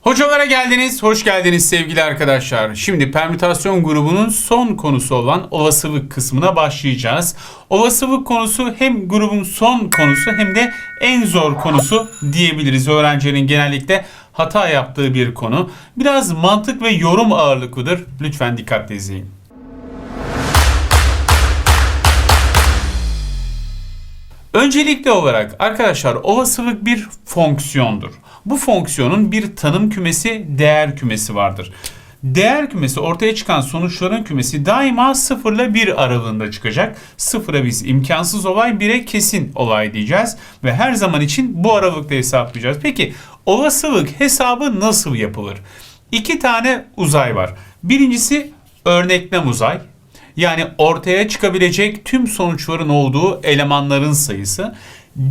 Hocalara geldiniz, hoş geldiniz sevgili arkadaşlar. Şimdi permütasyon grubunun son konusu olan olasılık kısmına başlayacağız. Olasılık konusu hem grubun son konusu hem de en zor konusu diyebiliriz. Öğrencilerin genellikle hata yaptığı bir konu. Biraz mantık ve yorum ağırlıklıdır. Lütfen dikkatle izleyin. Öncelikli olarak arkadaşlar olasılık bir fonksiyondur. Bu fonksiyonun bir tanım kümesi, değer kümesi vardır. Değer kümesi ortaya çıkan sonuçların kümesi daima 0 ile 1 aralığında çıkacak. 0'a biz imkansız olay, 1'e kesin olay diyeceğiz. Ve her zaman için bu aralıkta hesaplayacağız. Peki olasılık hesabı nasıl yapılır? İki tane uzay var. Birincisi örneklem uzay. Yani ortaya çıkabilecek tüm sonuçların olduğu elemanların sayısı.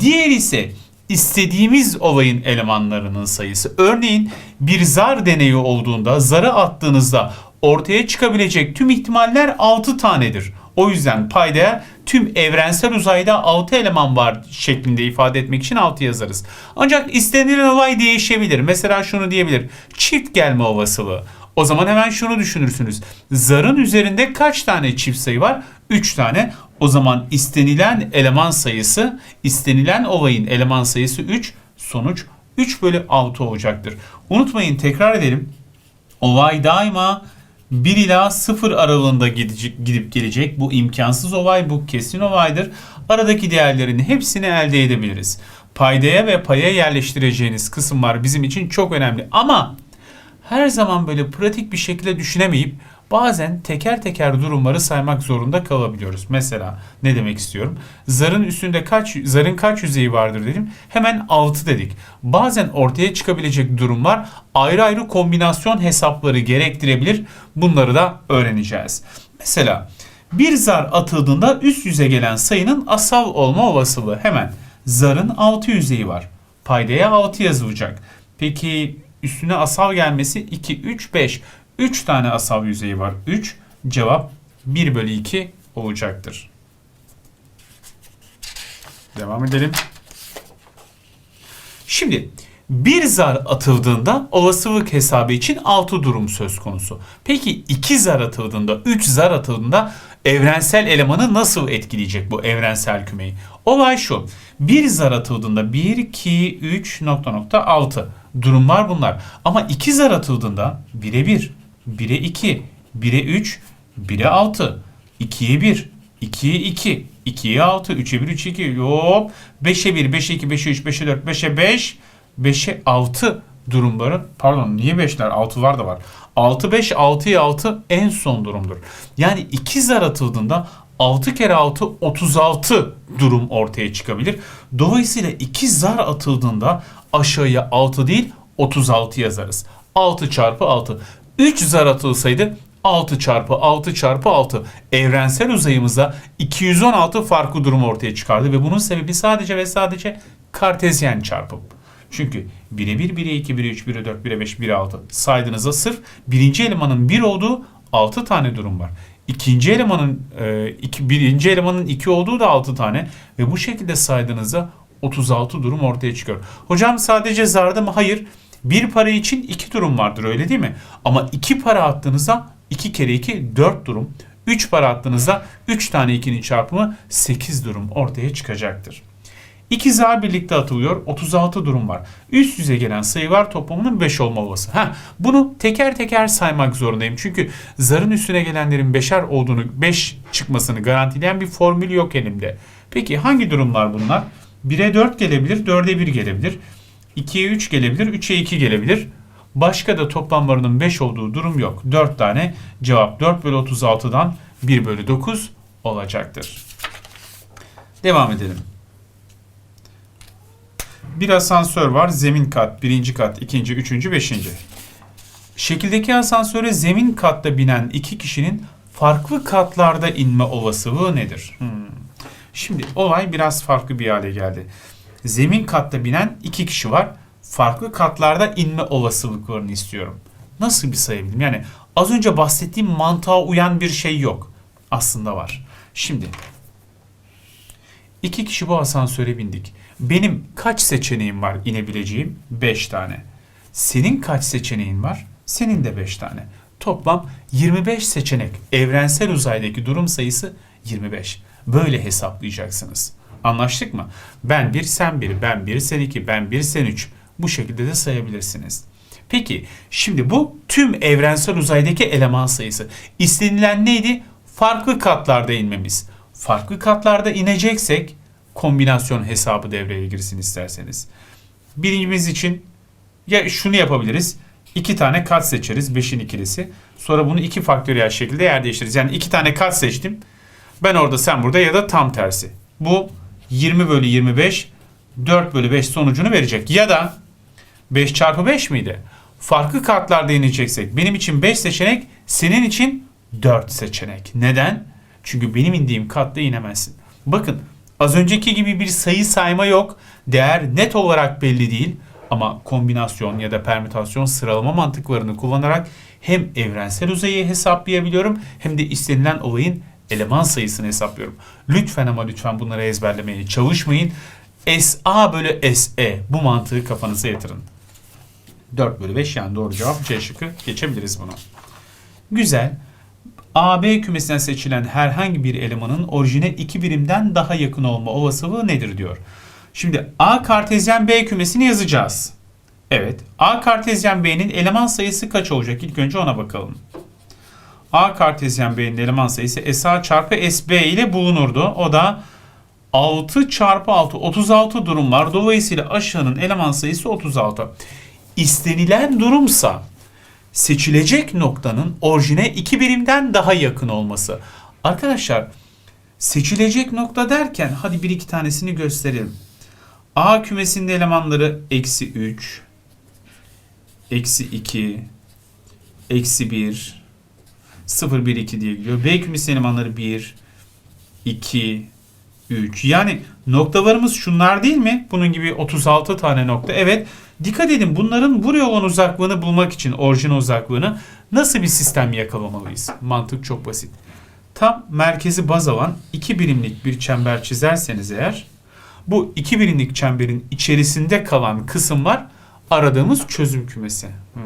Diğer ise istediğimiz olayın elemanlarının sayısı. Örneğin bir zar deneyi olduğunda zarı attığınızda ortaya çıkabilecek tüm ihtimaller 6 tanedir. O yüzden paydaya tüm evrensel uzayda 6 eleman var şeklinde ifade etmek için 6 yazarız. Ancak istenilen olay değişebilir. Mesela şunu diyebilir. Çift gelme olasılığı. O zaman hemen şunu düşünürsünüz. Zarın üzerinde kaç tane çift sayı var? 3 tane. O zaman istenilen eleman sayısı, istenilen olayın eleman sayısı 3. Sonuç 3 bölü 6 olacaktır. Unutmayın tekrar edelim. Olay daima 1 ila 0 aralığında gidip gelecek. Bu imkansız olay, bu kesin olaydır. Aradaki değerlerin hepsini elde edebiliriz. Paydaya ve paya yerleştireceğiniz kısımlar bizim için çok önemli. Ama her zaman böyle pratik bir şekilde düşünemeyip bazen teker teker durumları saymak zorunda kalabiliyoruz. Mesela ne demek istiyorum? Zarın üstünde kaç zarın kaç yüzeyi vardır dedim. Hemen 6 dedik. Bazen ortaya çıkabilecek durumlar ayrı ayrı kombinasyon hesapları gerektirebilir. Bunları da öğreneceğiz. Mesela bir zar atıldığında üst yüze gelen sayının asal olma olasılığı hemen zarın 6 yüzeyi var. Paydaya 6 yazılacak. Peki üstüne asal gelmesi 2, 3, 5. 3 tane asal yüzeyi var. 3 cevap 1 bölü 2 olacaktır. Devam edelim. Şimdi bir zar atıldığında olasılık hesabı için 6 durum söz konusu. Peki 2 zar atıldığında, 3 zar atıldığında evrensel elemanı nasıl etkileyecek bu evrensel kümeyi? Olay şu. Bir zar atıldığında 1, 2, 3 nokta nokta 6 durumlar bunlar. Ama 2 zar atıldığında 1'e 1, 1'e 2, 1'e 3, 1'e 6, 2'ye 1, 2'ye 2, 2'ye 6, 3'e 1, 3'e 2, hop, 5'e 1, 5'e 2, 5'e 3, 5'e 4, 5'e 5, 5'e 6 durumları, pardon niye 5'ler, 6'lar da var. 6, 5, 6'ya 6 en son durumdur. Yani 2 zar atıldığında 6 kere 6 36 durum ortaya çıkabilir. Dolayısıyla 2 zar atıldığında aşağıya 6 değil 36 yazarız. 6 çarpı 6. 3 zar atılsaydı 6 çarpı 6 çarpı 6 evrensel uzayımızda 216 farklı durum ortaya çıkardı ve bunun sebebi sadece ve sadece kartezyen çarpım. Çünkü 1'e 1, 1'e 2, 1'e 3, 1'e 4, 1'e 5, 1'e 6 saydığınızda sırf birinci elemanın 1 olduğu 6 tane durum var. İkinci elemanın e, iki, birinci elemanın 2 olduğu da 6 tane ve bu şekilde saydığınızda 36 durum ortaya çıkıyor. Hocam sadece zarda mı? Hayır. Bir para için iki durum vardır öyle değil mi? Ama iki para attığınızda 2 kere 2 4 durum. 3 para attığınızda 3 tane 2'nin çarpımı 8 durum ortaya çıkacaktır. İki zar birlikte atılıyor. 36 durum var. Üst yüze gelen sayılar toplamının 5 olma olası. Ha, bunu teker teker saymak zorundayım. Çünkü zarın üstüne gelenlerin 5'er olduğunu, 5 çıkmasını garantileyen bir formül yok elimde. Peki hangi durumlar bunlar? 1'e 4 gelebilir, 4'e 1 gelebilir. 2'ye 3 gelebilir, 3'e 2 gelebilir. Başka da toplamlarının 5 olduğu durum yok. 4 tane cevap 4 bölü 36'dan 1 bölü 9 olacaktır. Devam edelim. Bir asansör var. Zemin kat, birinci kat, ikinci, üçüncü, beşinci. Şekildeki asansöre zemin katta binen iki kişinin farklı katlarda inme olasılığı nedir? Hmm. Şimdi olay biraz farklı bir hale geldi. Zemin katta binen iki kişi var. Farklı katlarda inme olasılıklarını istiyorum. Nasıl bir sayabilirim? Yani az önce bahsettiğim mantığa uyan bir şey yok. Aslında var. Şimdi iki kişi bu asansöre bindik. Benim kaç seçeneğim var inebileceğim? 5 tane. Senin kaç seçeneğin var? Senin de 5 tane. Toplam 25 seçenek. Evrensel uzaydaki durum sayısı 25. Böyle hesaplayacaksınız. Anlaştık mı? Ben 1, sen 1, ben 1, sen 2, ben 1, sen 3. Bu şekilde de sayabilirsiniz. Peki şimdi bu tüm evrensel uzaydaki eleman sayısı. İstenilen neydi? Farklı katlarda inmemiz. Farklı katlarda ineceksek kombinasyon hesabı devreye girsin isterseniz. Birincimiz için ya şunu yapabiliriz. İki tane kat seçeriz. 5'in ikilisi. Sonra bunu iki faktöriyel şekilde yer değiştiririz. Yani iki tane kat seçtim. Ben orada sen burada ya da tam tersi. Bu 20 bölü 25 4 bölü 5 sonucunu verecek. Ya da 5 çarpı 5 miydi? Farklı katlarda ineceksek benim için 5 seçenek senin için 4 seçenek. Neden? Çünkü benim indiğim katta inemezsin. Bakın az önceki gibi bir sayı sayma yok. Değer net olarak belli değil. Ama kombinasyon ya da permütasyon sıralama mantıklarını kullanarak hem evrensel uzayı hesaplayabiliyorum hem de istenilen olayın eleman sayısını hesaplıyorum. Lütfen ama lütfen bunları ezberlemeye çalışmayın. SA bölü SE bu mantığı kafanıza yatırın. 4 bölü 5 yani doğru cevap C şıkkı. Geçebiliriz bunu. Güzel. AB kümesinden seçilen herhangi bir elemanın orijine iki birimden daha yakın olma olasılığı nedir diyor. Şimdi A kartezyen B kümesini yazacağız. Evet. A kartezyen B'nin eleman sayısı kaç olacak? İlk önce ona bakalım. A kartezyen B'nin eleman sayısı SA çarpı SB ile bulunurdu. O da 6 çarpı 6 36 durum var. Dolayısıyla aşağının eleman sayısı 36. İstenilen durumsa seçilecek noktanın orijine iki birimden daha yakın olması. Arkadaşlar seçilecek nokta derken hadi bir iki tanesini gösterelim. A kümesinde elemanları eksi 3, eksi 2, eksi 1, 0, 1, 2 diye gidiyor. B kümesinin elemanları 1, 2, 3. Yani noktalarımız şunlar değil mi? Bunun gibi 36 tane nokta. Evet. Dikkat edin bunların buraya olan uzaklığını bulmak için orijin uzaklığını nasıl bir sistem yakalamalıyız? Mantık çok basit. Tam merkezi baz alan iki birimlik bir çember çizerseniz eğer bu iki birimlik çemberin içerisinde kalan kısımlar aradığımız çözüm kümesi. Hmm.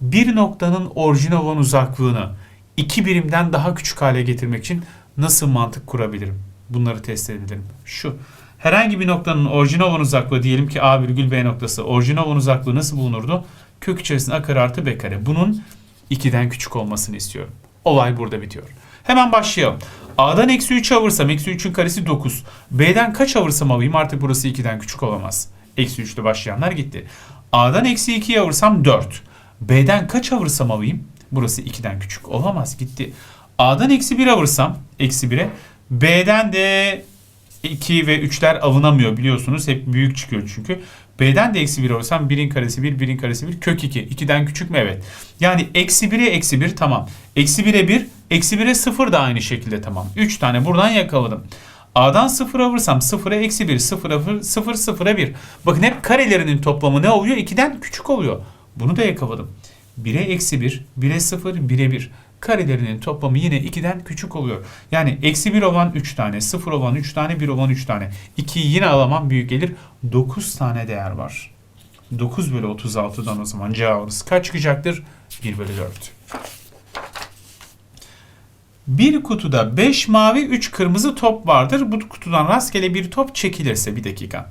Bir noktanın orijin olan uzaklığını iki birimden daha küçük hale getirmek için nasıl mantık kurabilirim? Bunları test edelim. Şu herhangi bir noktanın orijinal uzaklığı diyelim ki A virgül B noktası. Orijinal uzaklığı nasıl bulunurdu? Kök içerisinde a kare artı b kare. Bunun 2'den küçük olmasını istiyorum. Olay burada bitiyor. Hemen başlayalım. A'dan eksi 3 alırsam eksi 3'ün karesi 9. B'den kaç alırsam alayım artık burası 2'den küçük olamaz. Eksi 3 ile başlayanlar gitti. A'dan eksi 2'yi alırsam 4. B'den kaç alırsam alayım? Burası 2'den küçük olamaz gitti. A'dan eksi 1 alırsam eksi 1'e B'den de 2 ve 3'ler alınamıyor biliyorsunuz. Hep büyük çıkıyor çünkü. B'den de eksi 1 alırsam 1'in karesi 1, 1'in karesi 1, kök 2. 2'den küçük mü? Evet. Yani eksi 1'e eksi 1 tamam. Eksi 1'e 1, eksi 1'e 0 da aynı şekilde tamam. 3 tane buradan yakaladım. A'dan 0 alırsam 0'a eksi 1, 0'a 0, 0'a 1. Bakın hep karelerinin toplamı ne oluyor? 2'den küçük oluyor. Bunu da yakaladım. 1'e eksi 1, 1'e 0, 1'e 1 karelerinin toplamı yine 2'den küçük oluyor. Yani eksi 1 olan 3 tane, 0 olan 3 tane, 1 olan 3 tane. 2'yi yine alamam büyük gelir. 9 tane değer var. 9 bölü 36'dan o zaman cevabımız kaç çıkacaktır? 1 bölü 4. Bir kutuda 5 mavi 3 kırmızı top vardır. Bu kutudan rastgele bir top çekilirse bir dakika.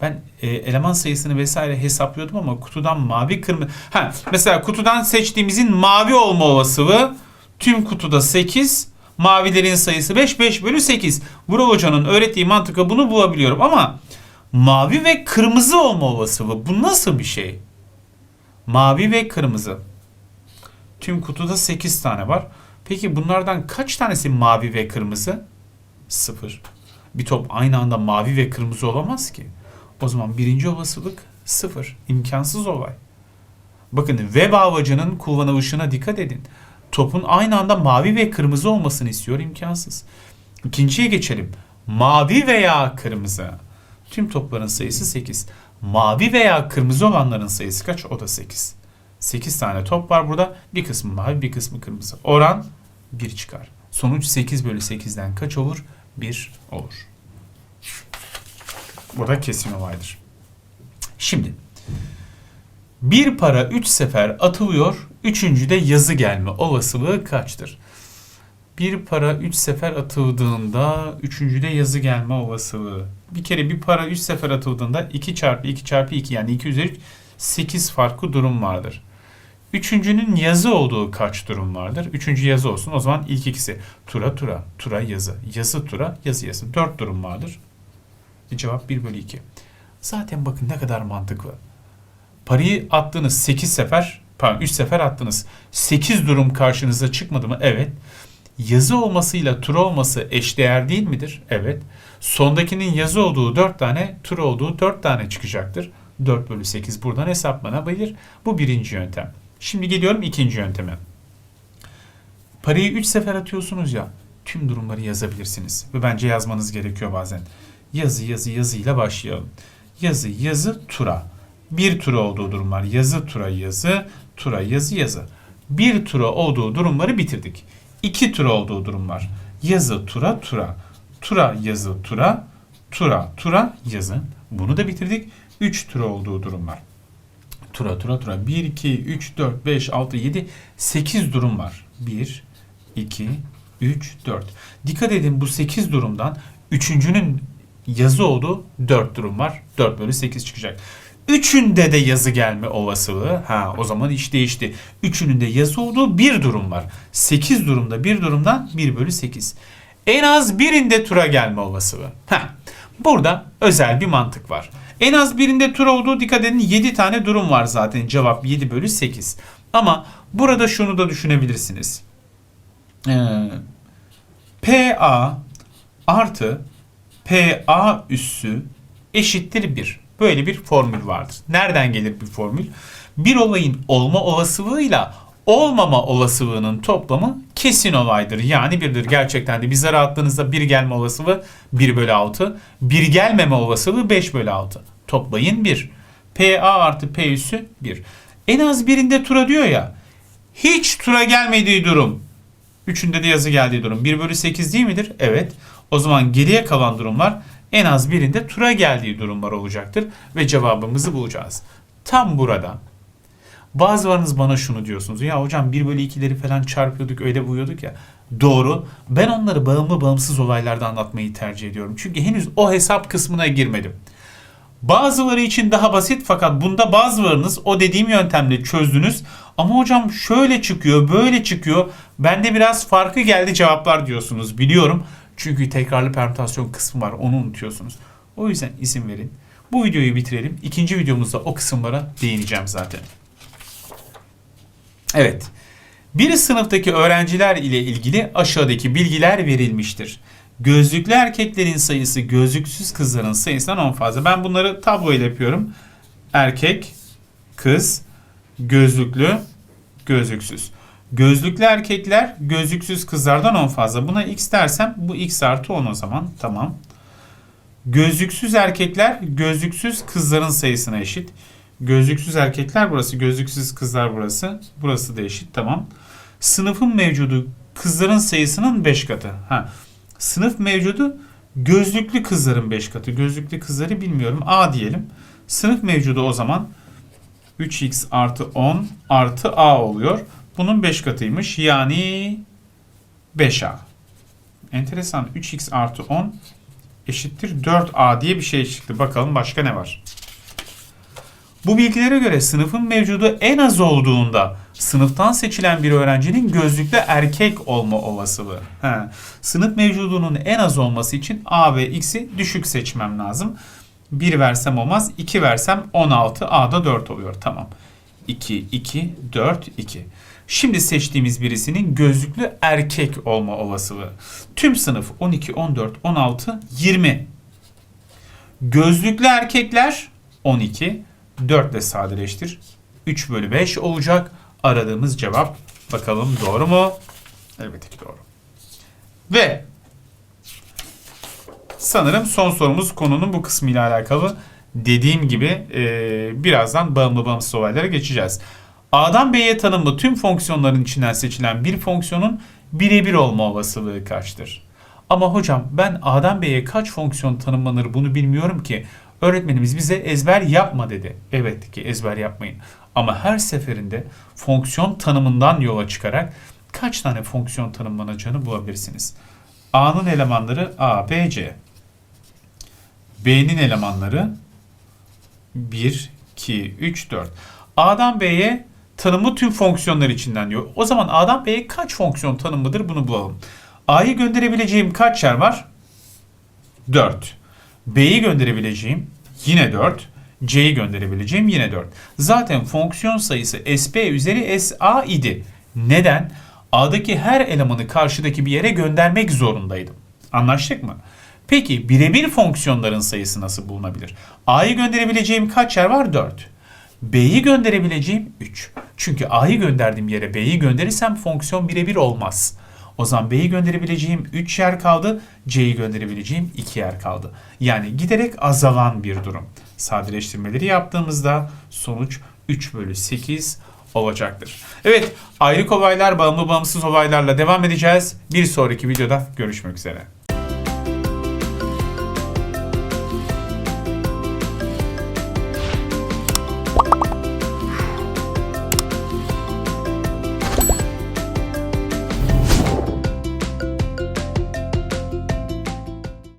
Ben e, eleman sayısını vesaire hesaplıyordum ama kutudan mavi kırmızı... Ha, mesela kutudan seçtiğimizin mavi olma olasılığı tüm kutuda 8. Mavilerin sayısı 5. 5 bölü 8. Vural Hoca'nın öğrettiği mantıkla bunu bulabiliyorum ama mavi ve kırmızı olma olasılığı bu nasıl bir şey? Mavi ve kırmızı. Tüm kutuda 8 tane var. Peki bunlardan kaç tanesi mavi ve kırmızı? 0. Bir top aynı anda mavi ve kırmızı olamaz ki. O zaman birinci olasılık sıfır. İmkansız olay. Bakın web havacının kullanılışına dikkat edin. Topun aynı anda mavi ve kırmızı olmasını istiyor imkansız. İkinciye geçelim. Mavi veya kırmızı. Tüm topların sayısı 8. Mavi veya kırmızı olanların sayısı kaç? O da 8. 8 tane top var burada. Bir kısmı mavi, bir kısmı kırmızı. Oran 1 çıkar. Sonuç 8 bölü 8'den kaç olur? 1 olur. Burada kesin olaydır. Şimdi Bir para 3 sefer atılıyor. Üçüncüde yazı gelme olasılığı kaçtır? Bir para 3 sefer atıldığında üçüncüde yazı gelme olasılığı. Bir kere bir para 3 sefer atıldığında 2 çarpı 2 çarpı 2 yani 2 üzeri 8 farklı durum vardır. Üçüncünün yazı olduğu kaç durum vardır? Üçüncü yazı olsun. O zaman ilk ikisi tura tura, tura yazı, yazı tura, yazı yazı. Dört durum vardır. Cevap 1 bölü 2. Zaten bakın ne kadar mantıklı. Parayı attınız 8 sefer, pardon 3 sefer attınız. 8 durum karşınıza çıkmadı mı? Evet. Yazı olmasıyla tura olması eşdeğer değil midir? Evet. Sondakinin yazı olduğu 4 tane, tura olduğu 4 tane çıkacaktır. 4 bölü 8 buradan hesaplanabilir. Bu birinci yöntem. Şimdi geliyorum ikinci yönteme. Parayı 3 sefer atıyorsunuz ya tüm durumları yazabilirsiniz. Ve bence yazmanız gerekiyor bazen. Yazı yazı yazıyla başlayalım. Yazı yazı tura. Bir tura olduğu durumlar yazı tura yazı tura yazı yazı. Bir tura olduğu durumları bitirdik. İki tura olduğu durumlar yazı tura tura. Tura yazı tura tura tura yazı. Bunu da bitirdik. Üç tura olduğu durumlar. Tura tura tura. 1, 2, 3, 4, 5, 6, 7, 8 durum var. 1, 2, 3, 4. Dikkat edin bu 8 durumdan üçüncünün yazı olduğu 4 durum var. 4 bölü 8 çıkacak. Üçünde de yazı gelme olasılığı. Ha o zaman iş değişti. Üçünün de yazı olduğu bir durum var. 8 durumda bir durumdan 1 bölü 8. En az birinde tura gelme olasılığı. Ha, burada özel bir mantık var. En az birinde tur olduğu dikkat edin 7 tane durum var zaten. Cevap 7 bölü 8. Ama burada şunu da düşünebilirsiniz. Ee, PA artı PA üssü eşittir 1. Böyle bir formül vardır. Nereden gelir bir formül? Bir olayın olma olasılığıyla olmama olasılığının toplamı kesin olaydır. Yani birdir. Gerçekten de zara attığınızda bir gelme olasılığı 1 bölü 6. Bir gelmeme olasılığı 5 bölü 6. Toplayın 1. PA artı P üssü 1. En az birinde tura diyor ya. Hiç tura gelmediği durum. Üçünde de yazı geldiği durum. 1 bölü 8 değil midir? Evet. O zaman geriye kalan durumlar en az birinde tura geldiği durumlar olacaktır. Ve cevabımızı bulacağız. Tam burada Bazılarınız bana şunu diyorsunuz. Ya hocam 1 bölü 2'leri falan çarpıyorduk öyle buyuyorduk ya. Doğru. Ben onları bağımlı bağımsız olaylarda anlatmayı tercih ediyorum. Çünkü henüz o hesap kısmına girmedim. Bazıları için daha basit fakat bunda bazılarınız o dediğim yöntemle çözdünüz. Ama hocam şöyle çıkıyor, böyle çıkıyor. Bende biraz farkı geldi cevaplar diyorsunuz. Biliyorum. Çünkü tekrarlı permütasyon kısmı var. Onu unutuyorsunuz. O yüzden izin verin. Bu videoyu bitirelim. İkinci videomuzda o kısımlara değineceğim zaten. Evet. Bir sınıftaki öğrenciler ile ilgili aşağıdaki bilgiler verilmiştir. Gözlüklü erkeklerin sayısı gözlüksüz kızların sayısından 10 fazla. Ben bunları tablo ile yapıyorum. Erkek, kız, gözlüklü, gözlüksüz. Gözlüklü erkekler gözlüksüz kızlardan 10 fazla. Buna x dersem bu x artı 10 o zaman. Tamam. Gözlüksüz erkekler gözlüksüz kızların sayısına eşit. Gözlüksüz erkekler burası, gözlüksüz kızlar burası. Burası da eşit tamam. Sınıfın mevcudu kızların sayısının 5 katı. Ha. Sınıf mevcudu gözlüklü kızların 5 katı. Gözlüklü kızları bilmiyorum. A diyelim. Sınıf mevcudu o zaman 3x artı 10 artı A oluyor. Bunun 5 katıymış. Yani 5A. Enteresan. 3x artı 10 eşittir 4A diye bir şey çıktı. Bakalım başka ne var? Bu bilgilere göre sınıfın mevcudu en az olduğunda sınıftan seçilen bir öğrencinin gözlüklü erkek olma olasılığı. He. Sınıf mevcudunun en az olması için A ve X'i düşük seçmem lazım. 1 versem olmaz. 2 versem 16. A'da 4 oluyor. Tamam. 2, 2, 4, 2. Şimdi seçtiğimiz birisinin gözlüklü erkek olma olasılığı. Tüm sınıf 12, 14, 16, 20. Gözlüklü erkekler 12. 4 ile sadeleştir. 3 bölü 5 olacak. Aradığımız cevap. Bakalım doğru mu? Elbette ki doğru. Ve sanırım son sorumuz konunun bu kısmıyla alakalı. Dediğim gibi e, birazdan bağımlı bağımsız olaylara geçeceğiz. A'dan B'ye tanımlı tüm fonksiyonların içinden seçilen bir fonksiyonun birebir olma olasılığı kaçtır? Ama hocam ben A'dan B'ye kaç fonksiyon tanımlanır bunu bilmiyorum ki. Öğretmenimiz bize ezber yapma dedi. Evet ki ezber yapmayın. Ama her seferinde fonksiyon tanımından yola çıkarak kaç tane fonksiyon tanımlanacağını bulabilirsiniz. A'nın elemanları A, B, C. B'nin elemanları 1, 2, 3, 4. A'dan B'ye tanımlı tüm fonksiyonlar içinden diyor. O zaman A'dan B'ye kaç fonksiyon tanımlıdır bunu bulalım. A'yı gönderebileceğim kaç yer var? 4. B'yi gönderebileceğim yine 4. C'yi gönderebileceğim yine 4. Zaten fonksiyon sayısı SP üzeri SA idi. Neden? A'daki her elemanı karşıdaki bir yere göndermek zorundaydım. Anlaştık mı? Peki birebir fonksiyonların sayısı nasıl bulunabilir? A'yı gönderebileceğim kaç yer var? 4. B'yi gönderebileceğim 3. Çünkü A'yı gönderdiğim yere B'yi gönderirsem fonksiyon birebir olmaz. O zaman B'yi gönderebileceğim 3 yer kaldı. C'yi gönderebileceğim 2 yer kaldı. Yani giderek azalan bir durum. Sadeleştirmeleri yaptığımızda sonuç 3 bölü 8 olacaktır. Evet ayrık olaylar bağımlı bağımsız olaylarla devam edeceğiz. Bir sonraki videoda görüşmek üzere.